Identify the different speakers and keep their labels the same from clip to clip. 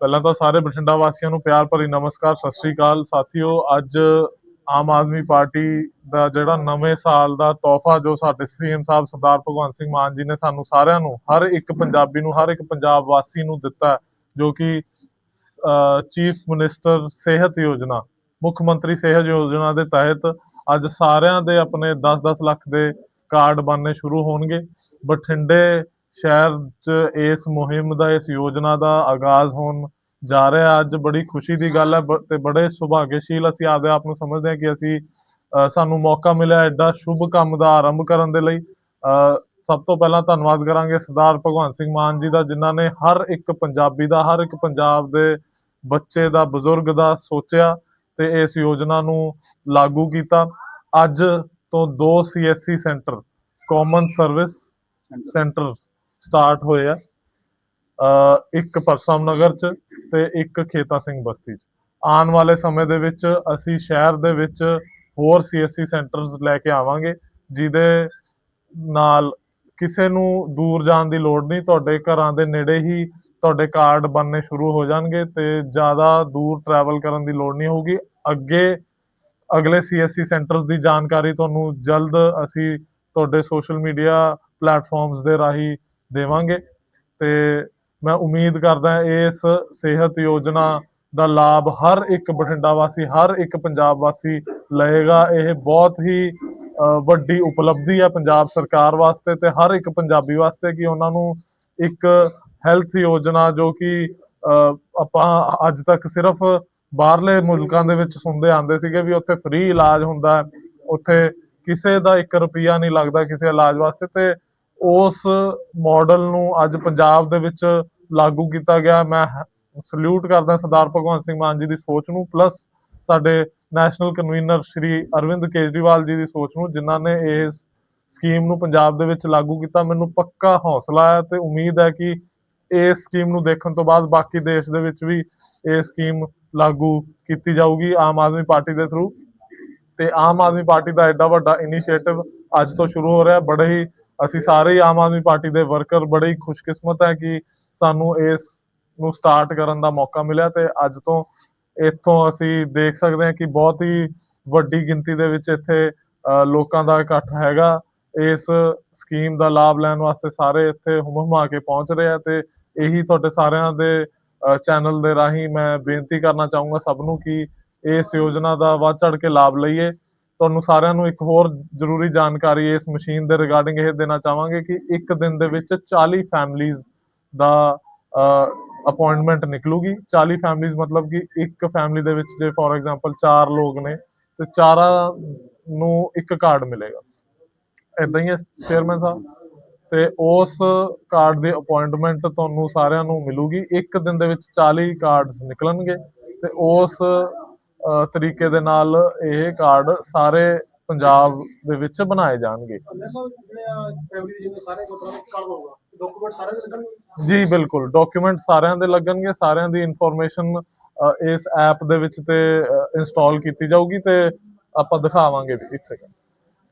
Speaker 1: ਪਹਿਲਾਂ ਤਾਂ ਸਾਰੇ ਬਠਿੰਡਾ ਵਾਸੀਆਂ ਨੂੰ ਪਿਆਰ ਭਰੀ ਨਮਸਕਾਰ, ਸਤਿ ਸ੍ਰੀ ਅਕਾਲ। ਸਾਥੀਓ, ਅੱਜ ਆਮ ਆਦਮੀ ਪਾਰਟੀ ਦਾ ਜਿਹੜਾ ਨਵੇਂ ਸਾਲ ਦਾ ਤੋਹਫਾ, ਜੋ ਸਾਡੇ ਸੀਐਮ ਸਾਹਿਬ ਸਰਦਾਰ ਭਗਵੰਤ ਸਿੰਘ ਮਾਨ ਜੀ ਨੇ ਸਾਨੂੰ ਸਾਰਿਆਂ ਨੂੰ, ਹਰ ਇੱਕ ਪੰਜਾਬੀ ਨੂੰ, ਹਰ ਇੱਕ ਪੰਜਾਬ ਵਾਸੀ ਨੂੰ ਦਿੱਤਾ ਜੋ ਕਿ ਚੀਫ ਮਿਨਿਸਟਰ ਸਿਹਤ ਯੋਜਨਾ, ਮੁੱਖ ਮੰਤਰੀ ਸਿਹਤ ਯੋਜਨਾ ਦੇ ਤਹਿਤ ਅੱਜ ਸਾਰਿਆਂ ਦੇ ਆਪਣੇ 10-10 ਲੱਖ ਦੇ ਕਾਰਡ ਬਣਨੇ ਸ਼ੁਰੂ ਹੋਣਗੇ। ਬਠਿੰਡੇ ਸ਼ਹਿਰ 'ਚ ਇਸ ਮੁਹਿੰਮ ਦਾ ਇਸ ਯੋਜਨਾ ਦਾ ਆਗਾਜ਼ ਹੋਣ ਜਾ ਰਿਹਾ। ਅੱਜ ਬੜੀ ਖੁਸ਼ੀ ਦੀ ਗੱਲ ਹੈ ਬ- ਤੇ ਬੜੇ ਸੁਭਾਗਿਆਸ਼ੀਲ ਅਸੀਂ ਆਪਦੇ ਆਪ ਨੂੰ ਸਮਝਦੇ ਹਾਂ ਕਿ ਅਸੀਂ ਸਾਨੂੰ ਮੌਕਾ ਮਿਲਿਆ ਐਡਾ ਸ਼ੁਭ ਕੰਮ ਦਾ ਆਰੰਭ ਕਰਨ ਦੇ ਲਈ। ਅ, ਸਭ ਤੋਂ ਪਹਿਲਾਂ ਧੰਨਵਾਦ ਕਰਾਂਗੇ ਸਰਦਾਰ ਭਗਵੰਤ ਸਿੰਘ ਮਾਨ ਜੀ ਦਾ ਜਿਨ੍ਹਾਂ ਨੇ ਹਰ ਇੱਕ ਪੰਜਾਬੀ ਦਾ ਹਰ ਇੱਕ ਪੰਜਾਬ ਦੇ ਬੱਚੇ ਦਾ ਬਜ਼ੁਰਗ ਦਾ ਸੋਚਿਆ ਤੇ ਇਸ ਯੋਜਨਾ ਨੂੰ ਲਾਗੂ ਕੀਤਾ। ਅੱਜ ਤੋਂ ਦੋ CSC centre common service centre start ਹੋਏ ਆ। ਇੱਕ ਪਰਸਮ ਨਗਰ ਚ ਤੇ ਇੱਕ ਖੇਤਾ ਸਿੰਘ ਬਸਤੀ ਚ। ਆਉਣ ਵਾਲੇ ਸਮੇਂ ਦੇ ਵਿੱਚ ਅਸੀਂ ਸ਼ਹਿਰ ਦੇ ਵਿੱਚ ਹੋਰ ਸੀਐਸਸੀ ਸੈਂਟਰਸ ਲੈ ਕੇ ਆਵਾਂਗੇ, ਜਿਹਦੇ ਨਾਲ ਕਿਸੇ ਨੂੰ ਦੂਰ ਜਾਣ ਦੀ ਲੋੜ ਨਹੀਂ, ਤੁਹਾਡੇ ਘਰਾਂ ਦੇ ਨੇੜੇ ਹੀ ਤੁਹਾਡੇ ਕਾਰਡ ਬਣਨੇ ਸ਼ੁਰੂ ਹੋ ਜਾਣਗੇ ਤੇ ਜ਼ਿਆਦਾ ਦੂਰ ਟਰੈਵਲ ਕਰਨ ਦੀ ਲੋੜ ਨਹੀਂ ਹੋਊਗੀ। ਅੱਗੇ ਅਗਲੇ ਸੀਐਸਸੀ ਸੈਂਟਰਸ ਦੀ ਜਾਣਕਾਰੀ ਤੁਹਾਨੂੰ ਜਲਦ ਅਸੀਂ ਤੁਹਾਡੇ ਸੋਸ਼ਲ ਮੀਡੀਆ ਪਲੇਟਫਾਰਮਸ ਦੇ ਰਾਹੀਂ ਦੇਵਾਂਗੇ। ਤੇ ਮੈਂ ਉਮੀਦ ਕਰਦਾ ਇਸ ਸਿਹਤ ਯੋਜਨਾ ਦਾ ਲਾਭ ਹਰ ਇੱਕ ਬਠਿੰਡਾ ਵਾਸੀ, ਹਰ ਇੱਕ ਪੰਜਾਬ ਵਾਸੀ ਲਏਗਾ। ਇਹ ਬਹੁਤ ਹੀ ਵੱਡੀ ਉਪਲਬਧੀ ਹੈ ਪੰਜਾਬ ਸਰਕਾਰ ਵਾਸਤੇ ਤੇ ਹਰ ਇੱਕ ਪੰਜਾਬੀ ਵਾਸਤੇ ਕਿ ਉਹਨਾਂ ਨੂੰ ਇੱਕ ਹੈਲਥ ਯੋਜਨਾ ਜੋ ਕਿ ਆਪਾਂ ਅੱਜ ਤੱਕ ਸਿਰਫ ਬਾਹਰਲੇ ਮੁਲਕਾਂ ਦੇ ਵਿੱਚ ਸੁਣਦੇ ਆਂਦੇ ਸੀਗੇ ਵੀ ਉੱਥੇ ਫ੍ਰੀ ਇਲਾਜ ਹੁੰਦਾ ਉੱਥੇ ਕਿਸੇ ਦਾ 1 ਰੁਪਿਆ ਨਹੀਂ ਲੱਗਦਾ ਕਿਸੇ ਇਲਾਜ ਵਾਸਤੇ ਤੇ ਉਸ ਮਾਡਲ ਨੂੰ ਅੱਜ ਪੰਜਾਬ ਦੇ ਵਿੱਚ ਲਾਗੂ ਕੀਤਾ ਗਿਆ। ਮੈਂ ਸਲੂਟ ਕਰਦਾ ਸਰਦਾਰ ਭਗਵੰਤ ਸਿੰਘ ਮਾਨ ਜੀ ਦੀ ਸੋਚ ਨੂੰ ਪਲੱਸ ਸਾਡੇ ਨੈਸ਼ਨਲ ਕਨਵੀਨਰ ਸ਼੍ਰੀ ਅਰਵਿੰਦ ਕੇਜਰੀਵਾਲ ਜੀ ਦੀ ਸੋਚ ਨੂੰ, ਜਿਨ੍ਹਾਂ ਨੇ ਇਸ ਸਕੀਮ ਨੂੰ ਪੰਜਾਬ ਦੇ ਵਿੱਚ ਲਾਗੂ ਕੀਤਾ। ਮੈਨੂੰ ਪੱਕਾ ਹੌਸਲਾ ਹੈ ਤੇ ਉਮੀਦ ਹੈ ਕਿ ਇਸ ਸਕੀਮ ਨੂੰ ਦੇਖਣ ਤੋਂ ਬਾਅਦ ਬਾਕੀ ਦੇਸ਼ ਦੇ ਵਿੱਚ ਵੀ ਇਹ ਸਕੀਮ ਲਾਗੂ ਕੀਤੀ ਜਾਊਗੀ ਆਮ ਆਦਮੀ ਪਾਰਟੀ ਦੇ ਥਰੂ ਤੇ ਆਮ ਆਦਮੀ ਪਾਰਟੀ ਦਾ ਐਡਾ ਵੱਡਾ ਇਨੀਸ਼ੀਏਟਿਵ ਅੱਜ ਤੋਂ ਸ਼ੁਰੂ ਹੋ ਰਿਹਾ। ਬੜੇ ਹੀ ਅਸੀਂ ਸਾਰੇ ਹੀ ਆਮ ਆਦਮੀ ਪਾਰਟੀ ਦੇ ਵਰਕਰ ਬੜੇ ਹੀ ਖੁਸ਼ਕਿਸਮਤ ਹੈ ਕਿ ਸਾਨੂੰ ਇਸ ਨੂੰ ਸਟਾਰਟ ਕਰਨ ਦਾ ਮੌਕਾ ਮਿਲਿਆ ਤੇ ਅੱਜ ਤੋਂ ਇੱਥੋਂ ਅਸੀਂ ਦੇਖ ਸਕਦੇ ਹਾਂ ਕਿ ਬਹੁਤ ਹੀ ਵੱਡੀ ਗਿਣਤੀ ਦੇ ਵਿੱਚ ਇੱਥੇ ਅ, ਲੋਕਾਂ ਦਾ ਇਕੱਠ ਹੈਗਾ। ਇਸ ਸਕੀਮ ਦਾ ਲਾਭ ਲੈਣ ਵਾਸਤੇ ਸਾਰੇ ਇੱਥੇ ਹੁਮ ਹੁਮਾ ਕੇ ਪਹੁੰਚ ਰਹੇ ਆ ਤੇ ਇਹੀ ਤੁਹਾਡੇ ਸਾਰਿਆਂ ਦੇ ਚੈਨਲ ਦੇ ਰਾਹੀਂ ਮੈਂ ਬੇਨਤੀ ਕਰਨਾ ਚਾਹੂੰਗਾ ਸਭ ਨੂੰ ਕਿ ਇਸ ਯੋਜਨਾ ਦਾ ਵੱਧ ਚੜ ਕੇ ਲਾਭ ਲਈਏ। ਤੁਹਾਨੂੰ ਸਾਰਿਆਂ ਨੂੰ ਇੱਕ ਹੋਰ ਜ਼ਰੂਰੀ ਜਾਣਕਾਰੀ ਇਸ ਮਸ਼ੀਨ ਦੇ ਰਿਗਾਰਡਿੰਗ ਇਹ ਦੇਣਾ ਚਾਹਾਂਗੇ ਕਿ ਇੱਕ ਦਿਨ ਦੇ ਵਿੱਚ 40 ਫੈਮਲੀਜ਼ ਦਾ ਅਪਾਇੰਟਮੈਂਟ ਨਿਕਲੂਗੀ। 40 ਫੈਮਲੀਜ਼ ਮਤਲਬ ਕਿ ਇੱਕ ਫੈਮਿਲੀ ਦੇ ਵਿੱਚ ਜੇ ਫੋਰ ਐਗਜ਼ਾਮਪਲ ਚਾਰ ਲੋਕ ਨੇ, ਤੇ ਚਾਰਾਂ ਨੂੰ ਇੱਕ ਕਾਰਡ ਮਿਲੇਗਾ। ਇਦਾਂ ਹੀ ਹੈ ਚੇਅਰਮੈਨ ਸਾਹਿਬ। ਤੇ ਉਸ ਕਾਰਡ ਦੀ ਅਪਾਇੰਟਮੈਂਟ ਤੁਹਾਨੂੰ ਸਾਰਿਆਂ ਨੂੰ ਮਿਲੂਗੀ। ਇੱਕ ਦਿਨ ਦੇ ਵਿੱਚ 40 ਕਾਰਡਸ ਨਿਕਲਣਗੇ ਤੇ ਉਸ ਤਰੀਕੇ ਦੇ ਨਾਲ ਇਹ ਕਾਰਡ ਸਾਰੇ ਪੰਜਾਬ ਦੇ ਵਿੱਚ ਬਣਾਏ ਜਾਣਗੇ। ਜੀ ਬਿਲਕੁਲ। ਡਾਕੂਮੈਂਟ ਸਾਰਿਆਂ ਦੇ ਲੱਗਣਗੇ ਸਾਰਿਆਂ ਦੀ ਇਨਫੋਰਮੇਸ਼ਨ ਇਸ ਐਪ ਦੇ ਵਿੱਚ ਤੇ ਇੰਸਟਾਲ ਕੀਤੀ ਜਾਊਗੀ ਤੇ ਆਪਾਂ ਦਿਖਾਵਾਂਗੇ ਵੀ ਇੱਕ ਸੈਕਿੰਡ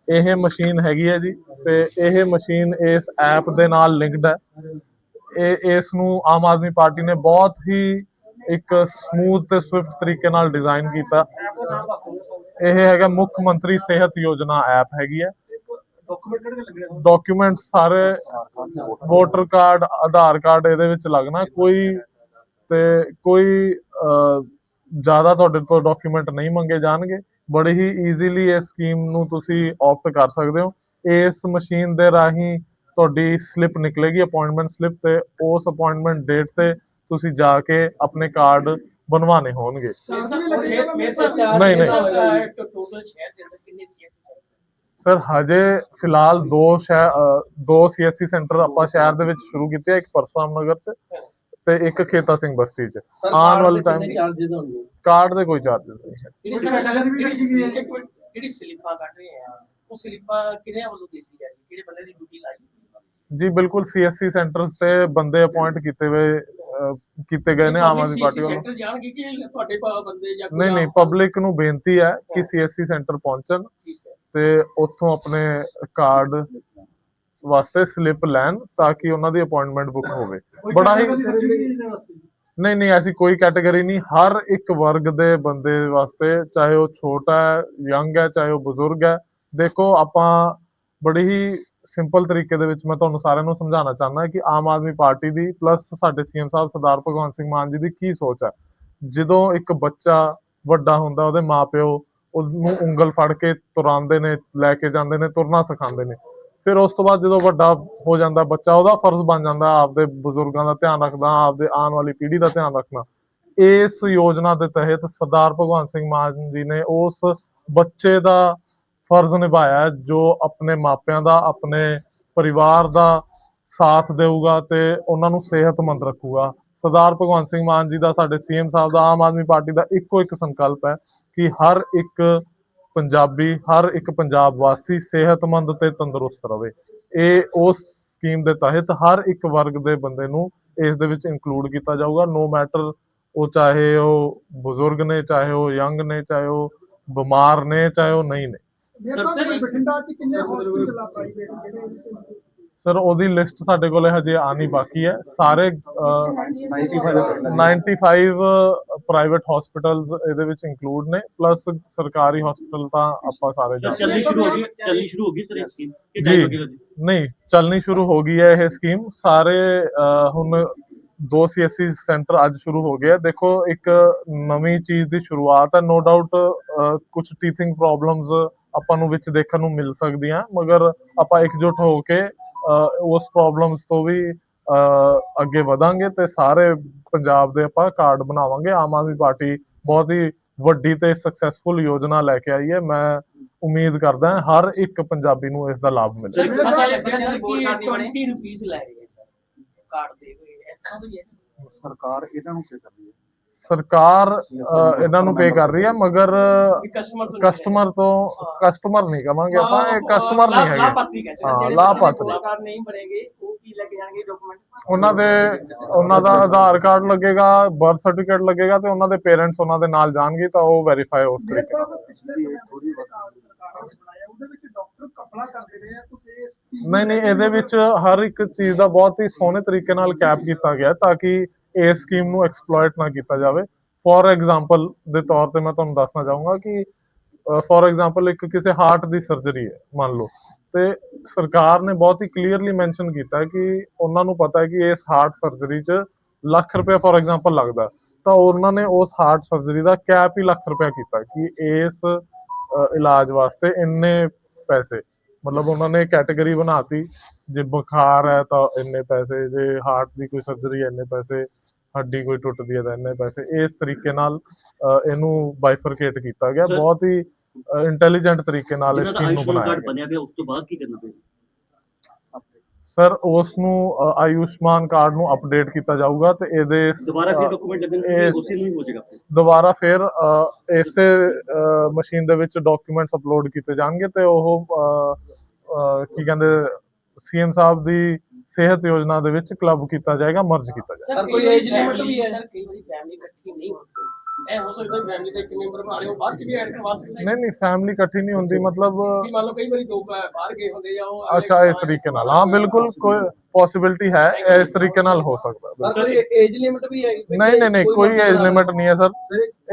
Speaker 1: ਇਹ ਮਸ਼ੀਨ ਹੈਗੀ ਹੈ ਜੀ ਤੇ ਇਹ ਮਸ਼ੀਨ ਇਸ ਐਪ ਦੇ ਨਾਲ ਲਿੰਕਡ ਹੈ। ਇਹ ਇਸ ਨੂੰ ਆਮ ਆਦਮੀ ਪਾਰਟੀ ਨੇ ਬਹੁਤ ਹੀ ਇੱਕ ਸਮੂਥ ਤੇ ਸਵਿਫਟ ਤਰੀਕੇ ਨਾਲ ਡਿਜ਼ਾਈਨ ਕੀਤਾ। ਇਹ ਹੈਗਾ ਮੁੱਖ ਮੰਤਰੀ ਸਿਹਤ ਯੋਜਨਾ ਐਪ ਹੈਗੀ ਹੈ।
Speaker 2: ਡਾਕੂਮੈਂਟ
Speaker 1: ਸਾਰੇ ਵੋਟਰ ਕਾਰਡ ਆਧਾਰ ਕਾਰਡ ਇਹਦੇ ਵਿੱਚ ਲੱਗਣਾ। ਕੋਈ ਤੇ ਕੋਈ ਜ਼ਿਆਦਾ ਤੁਹਾਡੇ ਤੋਂ ਡਾਕੂਮੈਂਟ ਨਹੀਂ ਮੰਗੇ ਜਾਣਗੇ। ਬੜੀ ਹੀ ਈਜ਼ੀਲੀ ਇਸ ਸਕੀਮ ਨੂੰ ਤੁਸੀਂ ਆਪਟ ਕਰ ਸਕਦੇ ਹੋ। ਇਸ ਮਸ਼ੀਨ ਦੇ ਰਾਹੀਂ ਤੁਹਾਡੀ ਸਲਿੱਪ ਨਿਕਲੇਗੀ ਅਪਾਇੰਟਮੈਂਟ ਸਲਿੱਪ ਤੇ। ਉਸ ਅਪਾਇੰਟਮੈਂਟ ਡੇਟ ਤੇ ਤੁਸੀਂ ਜਾ ਕੇ ਆਪਣੇ ਕਾਰਡ ਬਣਵਾਣੇ ਹੋਣਗੇ। ਨਹੀਂ ਨਹੀਂ। ਸਰ ਹਜੇ ਫਿਲਹਾਲ ਦੋ ਦੋ ਸੀਐਸਸੀ ਸੈਂਟਰ ਆਪਾਂ ਸ਼ਹਿਰ ਦੇ ਵਿੱਚ ਸ਼ੁਰੂ ਕੀਤੇ ਇੱਕ ਪਰਸਾਮ ਨਗਰ ਚ ਤੇ ਇੱਕ ਖੇਤਾ ਸਿੰਘ ਬਸਤੀ ਚ। ਆਉਣ ਵਾਲੇ ਟਾਈਮ ਕਾਰਡ ਦੇ ਕੋਈ ਚਾਰजेस ਨਹੀਂ ਜੀ ਬਿਲਕੁਲ ਸੀਐਸਸੀ ਸੈਂਟਰਸ ਤੇ ਬੰਦੇ ਅਪਾਇੰਟ ਕੀਤੇ ਹੋਏ ਕੀਤੇ ਗਏ ਨੇ ਆਮ ਆਦਮੀ ਪਾਰਟੀ ਵੱਲੋਂ।
Speaker 2: ਸੈਂਟਰ ਜਾਣਗੇ ਕਿ ਤੁਹਾਡੇ ਬੰਦੇ ਜਾਂ
Speaker 1: ਨਹੀਂ ਨਹੀਂ ਪਬਲਿਕ ਨੂੰ ਬੇਨਤੀ ਹੈ ਕਿ ਸੀਐਸਸੀ ਸੈਂਟਰ ਪਹੁੰਚਣ। ਤੇ ਉੱਥੋਂ ਆਪਣੇ ਕਾਰਡ ਵਾਸਤੇ ਸਲਿੱਪ ਲੈਣ ਤਾਂ ਕਿ ਉਹਨਾਂ ਦੀ ਅਪਾਇੰਟਮੈਂਟ ਬੁੱਕ ਹੋਵੇ। ਬੜਾ ਹੀ ਨਹੀਂ ਨਹੀਂ ਐਸੀ ਕੋਈ ਕੈਟਾਗਰੀ ਨਹੀਂ। ਹਰ ਇੱਕ ਵਰਗ ਦੇ ਬੰਦੇ ਵਾਸਤੇ ਚਾਹੇ ਉਹ ਛੋਟਾ ਹੈ ਯੰਗ ਹੈ ਚਾਹੇ ਉਹ ਬਜ਼ੁਰਗ ਹੈ। ਦੇਖੋ ਆਪਾਂ ਬੜੀ ਹੀ ਸਿੰਪਲ ਤਰੀਕੇ ਦੇ ਵਿੱਚ ਮੈਂ ਤੁਹਾਨੂੰ ਸਾਰਿਆਂ ਨੂੰ ਸਮਝਾਉਣਾ ਚਾਹੁੰਦਾ ਕਿ ਆਮ ਆਦਮੀ ਪਾਰਟੀ ਦੀ ਪਲੱਸ ਸਾਡੇ ਸੀਐਮ ਸਾਹਿਬ ਸਰਦਾਰ ਭਗਵੰਤ ਸਿੰਘ ਮਾਨ ਜੀ ਦੀ ਕੀ ਸੋਚ ਹੈ? ਜਦੋਂ ਇੱਕ ਬੱਚਾ ਵੱਡਾ ਹੁੰਦਾ, ਉਹਦੇ ਮਾਪਿਓ ਉਹਨੂੰ ਉਂਗਲ ਫੜ ਕੇ ਤੁਰਾਉਂਦੇ ਨੇ, ਲੈ ਕੇ ਜਾਂਦੇ ਨੇ, ਤੁਰਨਾ ਸਿਖਾਉਂਦੇ ਨੇ। ਫਿਰ ਉਸ ਤੋਂ ਬਾਅਦ ਜਦੋਂ ਵੱਡਾ ਹੋ ਜਾਂਦਾ ਬੱਚਾ, ਉਹਦਾ ਫਰਜ਼ ਬਣ ਜਾਂਦਾ ਆਪਦੇ ਬਜ਼ੁਰਗਾਂ ਦਾ ਧਿਆਨ ਰੱਖਦਾ ਆਪਦੇ ਆਉਣ ਵਾਲੀ ਪੀੜ੍ਹੀ ਦਾ ਧਿਆਨ ਰੱਖਣਾ। ਇਸ ਯੋਜਨਾ ਦੇ ਤਹਿਤ ਸਰਦਾਰ ਭਗਵੰਤ ਸਿੰਘ ਮਾਨ ਜੀ ਨੇ ਉਸ ਬੱਚੇ ਦਾ ਫਰਜ਼ ਨਿਭਾਇਆ ਜੋ ਆਪਣੇ ਮਾਪਿਆਂ ਦਾ, ਆਪਣੇ ਪਰਿਵਾਰ ਦਾ ਸਾਥ ਦੇਊਗਾ ਤੇ ਉਹਨਾਂ ਨੂੰ ਸਿਹਤਮੰਦ ਰੱਖੂਗਾ। ਸਰਦਾਰ ਭਗਵੰਤ ਸਿੰਘ ਮਾਨ ਜੀ ਦਾ, ਸਾਡੇ ਸੀਐਮ ਸਾਹਿਬ ਦਾ, ਆਮ ਆਦਮੀ ਪਾਰਟੀ ਦਾ ਇੱਕੋ ਇੱਕ ਸੰਕਲਪ ਹੈ ਕਿ ਹਰ ਇੱਕ ਪੰਜਾਬੀ, ਹਰ ਇੱਕ ਪੰਜਾਬ ਵਾਸੀ ਸਿਹਤਮੰਦ ਤੇ ਤੰਦਰੁਸਤ ਰਹੇ ਇਹ ਉਸ ਸਕੀਮ ਦੇ ਤਹਿਤ ਹਰ ਇੱਕ ਵਰਗ ਦੇ ਬੰਦੇ ਨੂੰ ਇਸ ਦੇ ਵਿੱਚ ਇਨਕਲੂਡ ਕੀਤਾ ਜਾਊਗਾ। ਨੋ ਮੈਟਰ ਉਹ ਚਾਹੇ ਉਹ ਬਜ਼ੁਰਗ ਨੇ, ਚਾਹੇ ਉਹ ਯੰਗ ਨੇ, ਚਾਹੇ ਉਹ ਬਿਮਾਰ ਨੇ, ਚਾਹੇ ਉਹ ਨਹੀਂ ਨੇ।
Speaker 3: ਬਠਿੰਡਾ ਚ ਕਿੰਨੇ ਹਸਪੀਟਲ ਆ ਪ੍ਰਾਈਵੇਟ ਜਿਹੜੇ ਇਹਦੇ ਚ? include?
Speaker 1: ਸਰ ਉਹਦੀ ਲਿਸਟ ਸਾਡੇ ਕੋਲੇ ਹਜੇ ਆਣੀ ਬਾਕੀ ਹੈ। ਸਾਰੇ ਅਹ, 95 ਪ੍ਰਾਈਵੇਟ ਹਸਪੀਟਲਸ ਇਹਦੇ ਵਿੱਚ ਇਨਕਲੂਡ ਨੇ। ਪਲੱਸ ਸਰਕਾਰੀ ਹਸਪੀਟਲ ਤਾਂ ਆਪਾਂ ਸਾਰੇ ਜਾਣਦੇ
Speaker 4: ਚੱਲਣੀ ਸ਼ੁਰੂ ਹੋ ਗਈ ਚੱਲਣੀ ਸ਼ੁਰੂ ਹੋ ਗਈ ਤੇਰੀ ਸਕੀਮ ਕਿ
Speaker 1: ਜੀ।
Speaker 4: ਟਾਈਮ ਲੱਗੇਗਾ ਜੀ
Speaker 1: ਨਹੀਂ ਚੱਲਣੀ ਸ਼ੁਰੂ ਹੋ ਗਈ ਹੈ ਇਹ ਸਕੀਮ ਸਾਰੇ ਅਹ, ਹੁਣ ਦੋ ਸੀਐਸਸੀ ਸੈਂਟਰ ਅੱਜ ਸ਼ੁਰੂ ਹੋ ਗਏ ਆ। ਦੇਖੋ ਇੱਕ ਨਵੀਂ ਚੀਜ਼ ਦੀ ਸ਼ੁਰੂਆਤ ਹੈ। ਨੋ ਡਾਊਟ ਕੁਝ ਟੀਥਿੰਗ ਪ੍ਰੋਬਲਮਸ ਆਪਾਂ ਨੂੰ ਵਿੱਚ ਦੇਖਣ ਨੂੰ ਮਿਲ ਸਕਦੀਆਂ ਮਗਰ ਆਪਾਂ ਇਕਜੁੱਟ ਹੋ ਕੇ ਉਸ ਪ੍ਰੋਬਲਮਸ ਤੋਂ ਵੀ ਅੱਗੇ ਵਧਾਂਗੇ ਤੇ ਸਾਰੇ ਪੰਜਾਬ ਦੇ ਆਪਾਂ ਕਾਰਡ ਬਣਾਵਾਂਗੇ। ਆਮ ਆਦਮੀ ਪਾਰਟੀ ਬਹੁਤ ਹੀ ਵੱਡੀ ਤੇ ਸਕਸੈਸਫੁਲ ਯੋਜਨਾ ਲੈ ਕੇ ਆਈ ਹੈ। ਮੈਂ ਉਮੀਦ ਕਰਦਾ ਹਾਂ ਹਰ ਇੱਕ ਪੰਜਾਬੀ ਨੂੰ ਇਸ ਦਾ ਲਾਭ ਮਿਲੇ।
Speaker 2: ਸਰ
Speaker 3: ਜਿਵੇਂ
Speaker 2: ਪਤਾ
Speaker 3: ਸਰ
Speaker 2: ਲੱਗਿਆ ਸਰ
Speaker 5: ਰਿਪੋਰਟ
Speaker 2: ਕਿ
Speaker 5: ਕਰਨੀ ਬਣੀ।
Speaker 2: 20 ਰੁਪੀਸ ਲੈ ਰਹੇ ਸਰ ਕਾਰਡ ਦੇ ਹੋਏ ਇਸ ਤਰ੍ਹਾਂ ਦਾ ਹੀ ਹੈ
Speaker 6: ਸਰਕਾਰ ਇਹਨਾਂ ਨੂੰ ਕੀ ਕਰਦੀ ਹੈ?
Speaker 1: ਸਰਕਾਰ ਇਹਨਾਂ ਨੂੰ ਪੇ ਕਰ ਰਹੀ ਹੈ ਮਗਰ
Speaker 2: ਕਸਟਮਰ ਤੋਂ
Speaker 1: ਕਸਟਮਰ ਨਹੀਂ ਕਵਾਂਗੇ ਆਪਾਂ ਇਹ ਕਸਟਮਰ ਨਹੀਂ ਹੈਗੇ। ਹਾਂ, ਲਾਭਪਾਤਰੀ।
Speaker 2: ਨਹੀਂ ਬਣੇਗੇ ਉਹ ਕੀ ਲੈ ਕੇ ਜਾਣਗੇ ਡਾਕੂਮੈਂਟ
Speaker 1: ਉਹਨਾਂ ਦੇ ਉਹਨਾਂ ਦਾ ਆਧਾਰ ਕਾਰਡ ਲੱਗੇਗਾ ਬਰਥ ਸਰਟੀਫਿਕੇਟ ਲੱਗੇਗਾ ਤੇ ਉਹਨਾਂ ਦੇ ਪੇਰੈਂਟਸ ਉਹਨਾਂ ਦੇ ਨਾਲ ਜਾਣਗੇ ਤਾਂ ਉਹ ਵੈਰੀਫਾਈ ਉਸ ਤਰੀਕੇ ਨਾਲ। ਨਹੀਂ ਨਹੀਂ ਇਹਦੇ ਵਿੱਚ ਹਰ ਇੱਕ ਚੀਜ਼ ਦਾ ਬਹੁਤ ਹੀ ਸੋਹਣੇ ਤਰੀਕੇ ਨਾਲ ਕੈਪ ਕੀਤਾ ਗਿਆ ਹੈ ਤਾਂ ਕਿ ਇਸ ਸਕੀਮ ਨੂੰ ਐਕਸਪਲੋਇਟ ਨਾ ਕੀਤਾ ਜਾਵੇ। ਫੋਰ ਐਗਜ਼ਾਮਪਲ ਦੇ ਤੌਰ ਤੇ ਮੈਂ ਤੁਹਾਨੂੰ ਦੱਸਣਾ ਚਾਹੂੰਗਾ ਕਿ ਫੋਰ ਐਗਜ਼ਾਮਪਲ ਇੱਕ ਕਿਸੇ ਹਾਰਟ ਦੀ ਸਰਜਰੀ ਹੈ, ਮੰਨ ਲਓ। ਤੇ ਸਰਕਾਰ ਨੇ ਬਹੁਤ ਹੀ ਕਲੀਅਰਲੀ ਮੈਂਸ਼ਨ ਕੀਤਾ ਕਿ ਉਹਨਾਂ ਨੂੰ ਪਤਾ ਹੈ ਕਿ ਇਸ ਹਾਰਟ ਸਰਜਰੀ 'ਚ ਲੱਖ ਰੁਪਏ ਫੋਰ ਐਗਜ਼ਾਮਪਲ ਲੱਗਦਾ। ਤਾਂ ਉਹਨਾਂ ਨੇ ਉਸ ਹਾਰਟ ਸਰਜਰੀ ਦਾ ਕੈਪ ਹੀ ਲੱਖ ਰੁਪਏ ਕੀਤਾ ਕਿ ਇਸ ਇਲਾਜ ਵਾਸਤੇ ਇੰਨੇ ਪੈਸੇ। ਮਤਲਬ ਉਹਨਾਂ ਨੇ ਕੈਟਾਗਰੀ ਬਣਾਤੀ ਜੇ ਬੁਖਾਰ ਹੈ ਤਾਂ ਇੰਨੇ ਪੈਸੇ, ਜੇ ਹਾਰਟ ਦੀ ਕੋਈ ਸਰਜਰੀ ਹੈ ਇੰਨੇ ਪੈਸੇ। ਹੱਡੀ ਕੋਈ ਟੁੱਟਦੀ ਹੈ ਤਾਂ ਇੰਨੇ ਪੈਸੇ। ਇਸ ਤਰੀਕੇ ਨਾਲ ਇਹਨੂੰ ਬਾਈਫਰਕੇਟ ਕੀਤਾ ਗਿਆ। ਬਹੁਤ ਹੀ ਇੰਟੈਲੀਜੈਂਟ ਤਰੀਕੇ ਨਾਲ ਇਸ ਸਕੀਮ ਨੂੰ ਬਣਾਇਆ ਗਿਆ।
Speaker 4: ਉਸ ਤੋਂ ਬਾਅਦ ਕੀ ਕਰਨਾ ਪਏਗਾ
Speaker 1: ਸਰ ਉਸ ਨੂੰ ਆਯੁਸ਼ਮਾਨ ਕਾਰਡ ਨੂੰ ਅਪਡੇਟ ਕੀਤਾ ਜਾਊਗਾ ਤੇ ਇਹਦੇ
Speaker 4: ਦੁਬਾਰਾ ਫਿਰ ਡਾਕੂਮੈਂਟ ਲੱਗਣਗੇ ਉਸੇ ਨੂੰ ਹੀ ਹੋ ਜਾਏਗਾ।
Speaker 1: ਦੁਬਾਰਾ ਫਿਰ ਇਸੇ ਮਸ਼ੀਨ ਦੇ ਵਿੱਚ ਡਾਕੂਮੈਂਟਸ ਅਪਲੋਡ ਕੀਤੇ ਜਾਣਗੇ ਤੇ ਉਹ ਕੀ ਕਹਿੰਦੇ ਸੀਐਮ ਸਾਹਿਬ ਦੀ ਸਿਹਤ ਯੋਜਨਾ ਦੇ ਵਿੱਚ ਕਲੱਬ ਕੀਤਾ ਜਾਏਗਾ ਮਰਜ ਕੀਤਾ ਜਾਏਗਾ।
Speaker 2: ਸਰ ਕੋਈ ਏਜ ਲਿਮਟ ਵੀ ਹੈ? ਸਰ ਕਈ ਵਾਰੀ ਫੈਮਿਲੀ ਇਕੱਠੀ ਨਹੀਂ ਹੁੰਦੀ ਇਹ ਹੋ ਸਕਦਾ ਫੈਮਿਲੀ ਦੇ ਕਿੰਨੇ ਮੈਂਬਰ ਬਣਾ ਲਿਓ ਬਾਅਦ ਚ ਵੀ ਐਡ ਕਰਵਾ ਸਕਦੇ
Speaker 1: ਨਹੀਂ ਨਹੀਂ ਫੈਮਿਲੀ ਇਕੱਠੀ ਨਹੀਂ ਹੁੰਦੀ ਮਤਲਬ
Speaker 2: ਮੰਨ ਲਓ ਕਈ ਵਾਰੀ ਦੋ ਬਾ- ਬਾਹਰ ਗਏ ਹੁੰਦੇ ਜਾਂ ਉਹ
Speaker 1: ਅੱਛਾ ਇਸ ਤਰੀਕੇ ਨਾਲ। ਹਾਂ ਬਿਲਕੁਲ ਕੋਈ ਪੋਸਿਬਿਲਿਟੀ ਹੈ ਇਸ ਤਰੀਕੇ ਨਾਲ ਹੋ ਸਕਦਾ ਹੈ।
Speaker 2: ਸਰ ਏਜ ਲਿਮਟ ਵੀ ਹੈ?
Speaker 1: ਨਹੀਂ ਨਹੀਂ ਨਹੀਂ ਕੋਈ ਏਜ ਲਿਮਿਟ ਨਹੀਂ ਹੈ ਸਰ।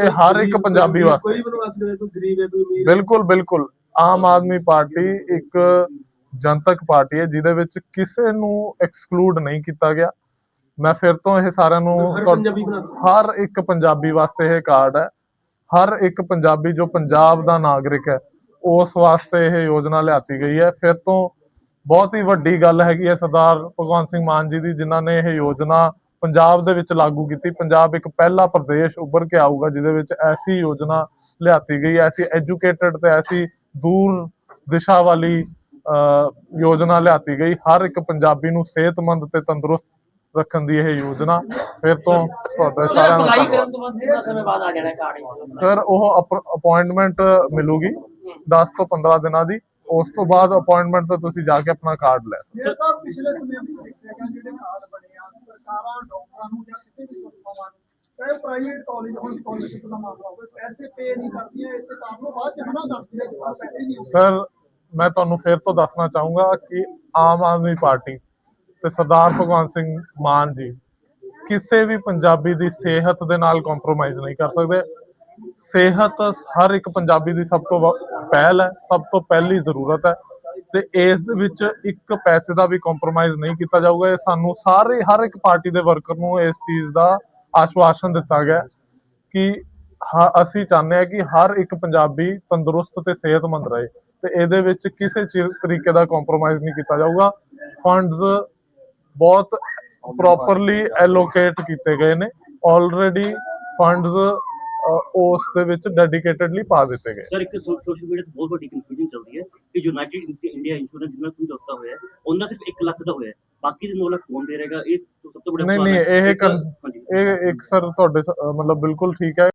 Speaker 1: ਇਹ ਹਰ ਇੱਕ ਪੰਜਾਬੀ ਵਾਸਤੇ।
Speaker 5: ਬਣਵਾ ਸਕਦਾ ਕੋਈ ਗਰੀਬ ਹੈ ਕੋਈ ਅਮੀਰ
Speaker 1: ਬਿਲਕੁਲ ਬਿਲਕੁਲ। ਆਮ ਆਦਮੀ ਪਾਰਟੀ ਇੱਕ ਜਨਤਕ ਪਾਰਟੀ ਹੈ ਜਿਹਦੇ ਵਿੱਚ ਕਿਸੇ ਨੂੰ ਐਕਸਕਲੂਡ ਨਹੀਂ ਕੀਤਾ ਗਿਆ। ਮੈਂ ਫਿਰ ਤੋਂ ਇਹ ਸਾਰਿਆਂ ਨੂੰ
Speaker 5: ਹਰ
Speaker 1: ਇੱਕ ਪੰਜਾਬੀ ਵਾਸਤੇ ਇਹ ਕਾਰਡ ਹੈ। ਹਰ ਇੱਕ ਪੰਜਾਬੀ ਜੋ ਪੰਜਾਬ ਦਾ ਨਾਗਰਿਕ ਹੈ ਉਸ ਵਾਸਤੇ ਇਹ ਯੋਜਨਾ ਲਿਆਤੀ ਗਈ ਹੈ। ਫਿਰ ਤੋਂ ਬਹੁਤ ਹੀ ਵੱਡੀ ਗੱਲ ਹੈਗੀ ਹੈ ਸਰਦਾਰ ਭਗਵੰਤ ਸਿੰਘ ਮਾਨ ਜੀ ਦੀ ਜਿਨ੍ਹਾਂ ਨੇ ਇਹ ਯੋਜਨਾ ਪੰਜਾਬ ਦੇ ਵਿੱਚ ਲਾਗੂ ਕੀਤੀ। ਪੰਜਾਬ ਇੱਕ ਪਹਿਲਾ ਪ੍ਰਦੇਸ਼ ਉੱਭਰ ਕੇ ਆਊਗਾ ਜਿਹਦੇ ਵਿੱਚ ਐਸੀ ਯੋਜਨਾ ਲਿਆਤੀ ਗਈ ਐਸੀ ਐਜੂਕੇਟਡ ਤੇ ਐਸੀ ਦੂਰ ਦਿਸ਼ਾ ਵਾਲੀ ਯੋਜਨਾ ਲਿਆਤੀ ਗਈ। ਹਰ ਇੱਕ ਪੰਜਾਬੀ ਨੂੰ ਸਿਹਤਮੰਦ ਤੇ ਤੰਦਰੁਸਤ ਰੱਖਣ ਦੀ ਇਹ ਯੋਜਨਾ। ਫਿਰ ਤੋਂ ਤੁਹਾਡਾ
Speaker 2: ਸਰ
Speaker 1: ਸਾਰਿਆਂ ਨੂੰ
Speaker 2: ਅਪਲਾਈ ਕਰਨ ਤੋਂ ਬਾਅਦ ਕਿੰਨਾ ਸਮੇਂ ਬਾਅਦ ਆ ਜਾਣਾ ਕਾਰਡ
Speaker 1: ਸਰ ਉਹ ਅਪਾਇੰਟਮੈਂਟ ਮਿਲੂਗੀ 10 ਤੋਂ 15 ਦਿਨਾਂ ਦੀ। ਉਸ ਤੋਂ ਬਾਅਦ ਅਪਾਇੰਟਮੈਂਟ ਤੇ ਤੁਸੀਂ ਜਾ ਕੇ ਆਪਣਾ ਕਾਰਡ ਲੈ ਸਕਦੇ
Speaker 3: ਇਹ ਸਭ ਪਿਛਲੇ ਸਮੇਂ ਵਿੱਚ ਦੇਖਿਆ ਗਿਆ ਜਿਹੜੇ ਕਾਰਡ ਬਣੇ ਆ ਸਰਕਾਰਾਂ ਡਾਕਟਰਾਂ ਨੂੰ ਜਾਂ ਕਿਸੇ ਵੀ ਸੰਸਥਾਵਾਂ ਨੂੰ ਚਾਹੇ ਪ੍ਰਾਈਵੇਟ ਕਾਲਜ ਹੋਣ ਸਕਾਲਰਸ਼ਿਪ ਦਾ ਮਾਮਲਾ ਹੋਵੇ ਪੈਸੇ ਪੇ ਨਹੀਂ ਕਰਦੀਆਂ ਇਸੇ ਕਾਰਨ ਉਹ ਬਾਅਦ ਚ ਹਨਾ ਦੱਸਦੀ ਹੈ ਕਿ ਆਹ ਪੈਸੇ ਨਹੀਂ ਹੁੰਦੇ।
Speaker 1: ਸਰ ਮੈਂ ਤੁਹਾਨੂੰ ਫਿਰ ਤੋਂ ਦੱਸਣਾ ਚਾਹੂੰਗਾ ਕਿ ਆਮ ਆਦਮੀ ਪਾਰਟੀ ਤੇ ਸਰਦਾਰ ਭਗਵੰਤ ਸਿੰਘ ਮਾਨ ਜੀ ਕਿਸੇ ਵੀ ਪੰਜਾਬੀ ਦੀ ਸਿਹਤ ਦੇ ਨਾਲ ਕੰਪਰੋਮਾਈਜ਼ ਨਹੀਂ ਕਰ ਸਕਦੇ। ਸਿਹਤ ਹਰ ਇੱਕ ਪੰਜਾਬੀ ਦੀ ਸਭ ਤੋਂ ਵ- ਪਹਿਲ ਹੈ, ਸਭ ਤੋਂ ਪਹਿਲੀ ਜ਼ਰੂਰਤ ਹੈ ਤੇ ਇਸ ਦੇ ਵਿੱਚ ਇੱਕ ਪੈਸੇ ਦਾ ਵੀ ਕੰਪਰੋਮਾਈਜ਼ ਨਹੀਂ ਕੀਤਾ ਜਾਊਗਾ। ਇਹ ਸਾਨੂੰ ਸਾਰੇ, ਹਰ ਇੱਕ ਪਾਰਟੀ ਦੇ ਵਰਕਰ ਨੂੰ ਇਸ ਚੀਜ਼ ਦਾ ਆਸ਼ਵਾਸਨ ਦਿੱਤਾ ਗਿਆ ਕਿ ਹਾਂ ਅਸੀਂ ਚਾਹੁੰਦੇ ਹਾਂ ਕਿ ਹਰ ਇੱਕ ਪੰਜਾਬੀ ਤੰਦਰੁਸਤ ਤੇ ਸਿਹਤਮੰਦ ਰਹੇ ਤੇ ਇਹਦੇ ਵਿੱਚ ਕਿਸੇ ਤਰੀਕੇ ਦਾ ਕੰਪਰੋਮਾਈਜ਼ ਨਹੀਂ ਕੀਤਾ ਜਾਊਗਾ। ਫੰਡਸ ਬਹੁਤ ਪ੍ਰੋਪਰਲੀ ਐਲੋਕੇਟ ਕੀਤੇ ਗਏ ਨੇ। ਆਲਰੇਡੀ ਫੰਡਸ ਉਸ ਦੇ ਵਿੱਚ ਡੈਡੀਕੇਟਡਲੀ ਪਾ ਦਿੱਤੇ ਗਏ।
Speaker 4: ਸਰ ਇੱਕ ਸੋਸ਼ਲ ਮੀਡੀਆ ਤੇ ਬਹੁਤ ਵੱਡੀ ਕਨਫਿਊਜ਼ਨ ਚੱਲਦੀ ਹੈ ਕਿ ਯੂਨਾਈਟਿਡ ਇੰਡੀਆ ਇੰਸ਼ੋਰੈਂਸ ਜਿਹਨਾਂ ਨੂੰ ਦਿੱਤਾ ਹੋਇਆ ਹੈ ਉਹਨਾਂ ਸਿਰਫ 1 ਲੱਖ ਦਾ ਹੋਇਆ ਹੈ। ਬਾਕੀ ਦੇ 9 ਲੱਖ ਕੌਣ ਦੇ ਰਹੇਗਾ? ਇਹ ਸਭ ਤੋਂ ਵੱਡਾ
Speaker 1: ਨਹੀਂ ਨਹੀਂ। ਇਹ
Speaker 4: ਇੱਕ-
Speaker 1: ਇਹ ਸਰ ਤੁਹਾਡੇ ਮਤਲਬ ਬਿਲਕੁਲ ਠੀਕ ਹੈ।